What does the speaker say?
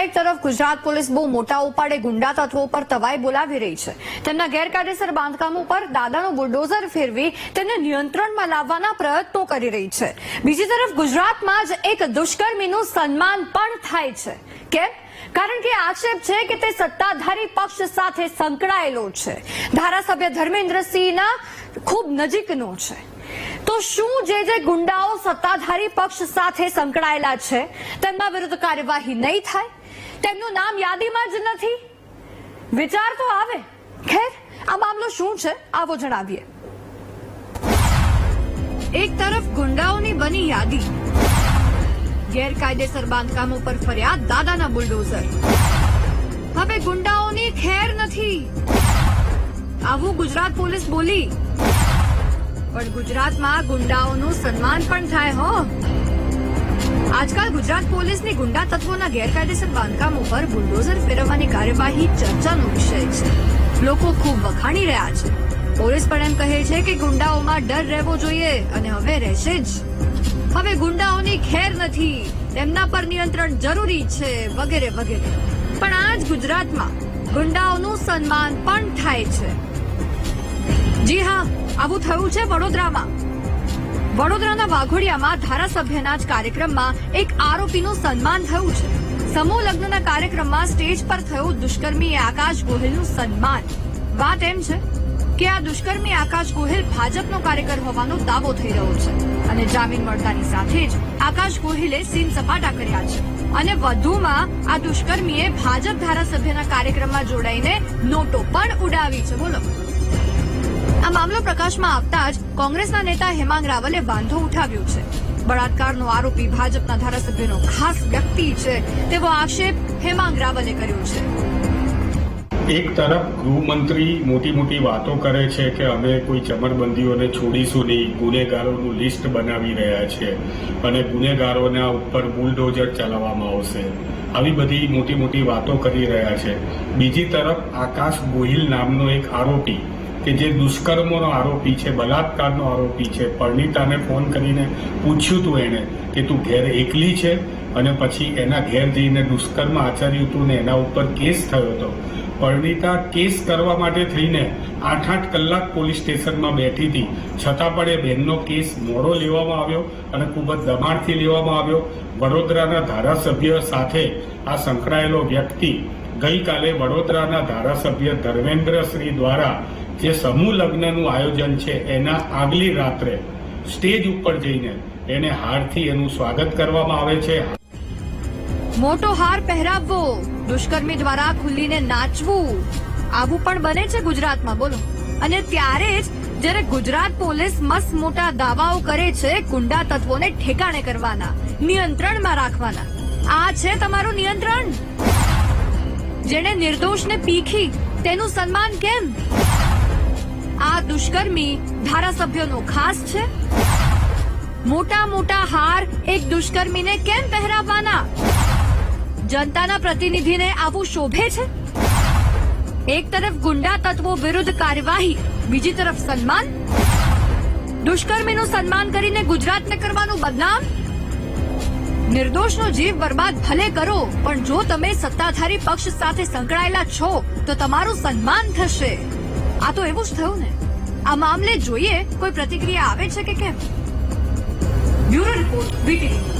એક તરફ ગુજરાત પોલીસ બહુ મોટા ઉપાડે ગુંડા તત્વો પર તવાઈ બોલાવી રહી છે. તેમના ગેરકાયદેસર બાંધકામો પર દાદાનું બુલડોઝર ફેરવી તેને નિયંત્રણમાં લાવવાના પ્રયત્નો કરી રહી છે. બીજી તરફ ગુજરાતમાં જ એક દુષ્કર્મીનું સન્માન પણ થાય છે. કેમ? કારણ કે આક્ષેપ છે કે તે સત્તાધારી પક્ષ સાથે સંકળાયેલો છે. ધારાસભ્ય ધર્મેન્દ્રસિંહના ખૂબ નજીકનો છે. તો શું જે જે ગુંડાઓ સત્તાધારી પક્ષ સાથે સંકળાયેલા છે, તેમના વિરુદ્ધ કાર્યવાહી નહીં થાય? તેમનું નામ યાદીમાં જ નથી. વિચાર તો આવે. ખેર, આ મામલો શું છે? આવો જણાવીએ. એક તરફ ગુંડાઓની બની યાદી. ગેરકાયદેસર બાંધકામો પર ફરિયાદ દાદાના બુલડોઝર. હવે ગુંડાઓની ખેર નથી. આવું ગુજરાત પોલીસ બોલી. પણ ગુજરાતમાં ગુંડાઓનું સન્માન પણ થાય, હો. આજકાલ ગુજરાત પોલીસની ગુંડા તત્વોના ગેરકાયદેસર બાંધકામો પર બુલડોઝર ફેરવવાની કાર્યવાહી ચર્ચાનો વિષય છે. લોકો ખૂબ વખાણી રહ્યા છે. પોલીસ પણ એમ કહે છે કે ગુંડાઓમાં ડર રહેવો જોઈએ અને હવે રહેશે જ. હવે ગુંડાઓની ખેર નથી, તેમના પર નિયંત્રણ જરૂરી છે વગેરે વગેરે. પણ આજ ગુજરાતમાં ગુંડાઓનું સન્માન પણ થાય છે. જી હા, આવું થયું છે વડોદરામાં. વડોદરાના વાઘોડિયામાં ધારાસભ્યના જ કાર્યક્રમમાં એક આરોપીનું સન્માન થયું છે. સમૂહ લગ્નના કાર્યક્રમમાં સ્ટેજ પર થયું દુષ્કર્મી આકાશ ગોહિલનું સન્માન. વાત એમ છે કે આ દુષ્કર્મી આકાશ ગોહિલ ભાજપનો કાર્યકર હોવાનો દાવો થઈ રહ્યો છે અને જામીન મળતાની સાથે જ આકાશ ગોહિલે સીન સપાટા કર્યા છે. અને વધુમાં આ દુષ્કર્મીએ ભાજપ ધારાસભ્યના કાર્યક્રમમાં જોડાઈને નોટો પણ ઉડાવી છે. બોલો. આ મામલો પ્રકાશમાં આવતા જ કોંગ્રેસના નેતા હેમાંગ રાવલે વાંધો ઉઠાવ્યો છે. બળાત્કારનો આરોપી ભાજપના ધારાસભ્યનો ખાસ વ્યક્તિ છે તેવો આક્ષેપ હેમાંગ રાવલે કર્યો છે. એક તરફ ગૃહમંત્રી મોટી મોટી વાતો કરે છે કે અમે કોઈ ચમરબંધીઓને છોડીશું નહીં, ગુનેગારોનું લિસ્ટ બનાવી રહ્યા છે અને ગુનેગારોના ઉપર બુલડોઝર ચલાવવામાં આવશે. આવી બધી મોટી મોટી વાતો કરી રહ્યા છે. બીજી તરફ આકાશ ગોહિલ નામનો એક આરોપી કે જે દુષ્કર્મોનો આરોપી છે, બલાત્કારનો આરોપી છે, પરણિતાને ફોન કરીને પૂછ્યું તું એણે કે તું ઘેર એકલી છે? અને પછી એના ઘેર જઈને દુષ્કર્મ આચર્યું હતું ને એના ઉપર કેસ થયો હતો પરણિતા કેસ કરવા માટે થઈને આઠ આઠ કલાક પોલીસ સ્ટેશનમાં બેઠી હતી. છતાં પણ એ બહેનનો કેસ મોડો લેવામાં આવ્યો અને ખૂબ જ દબાણથી લેવામાં આવ્યો. વડોદરાના ધારાસભ્ય સાથે આ સંકળાયેલો વ્યક્તિ ગઈકાલે વડોદરાના ધારાસભ્ય ધર્મેન્દ્રશ્રી દ્વારા જે સમૂહ લગ્નનું આયોજન છે, એના આગલી રાત્રે સ્ટેજ ઉપર જઈને એને હારથી એનું સ્વાગત કરવામાં આવે છે. મોટો હાર પહેરાવવો, દુષ્કર્મી દ્વારા ખુલ્લીને નાચવું, આવું પણ બને છે ગુજરાતમાં, બોલો. અને ત્યારે જ જ્યારે ગુજરાત પોલીસ મસ્ત મોટા દાવાઓ કરે છે, ગુંડા તત્વોને ઠેકાણે કરવાના, નિયંત્રણમાં રાખવાના. આ છે તમારું નિયંત્રણ? જેણે નિર્દોષને પીખી, તેનું સન્માન કેમ? આ દુષ્કર્મી ધારાસભ્યોનો ખાસ છે? મોટા મોટા હાર એક દુષ્કર્મીને કેમ પહેરાવવાના? જનતાના પ્રતિનિધિને આવું શોભે છે? એક તરફ ગુંડા તત્વો વિરુદ્ધ કાર્યવાહી, બીજી તરફ સન્માન? દુષ્કર્મીનું સન્માન કરીને ગુજરાતને કરવાનું બદનામ? નિર્દોષનો જીવ બરબાદ ભલે કરો, પણ જો તમે સત્તાધારી પક્ષ સાથે સંકળાયેલા છો, તો તમારું સન્માન થશે. આ તો એવું જ થયું ને? આ મામલે જોઈએ કોઈ પ્રતિક્રિયા આવે છે કે કેમ? Bureau report VTV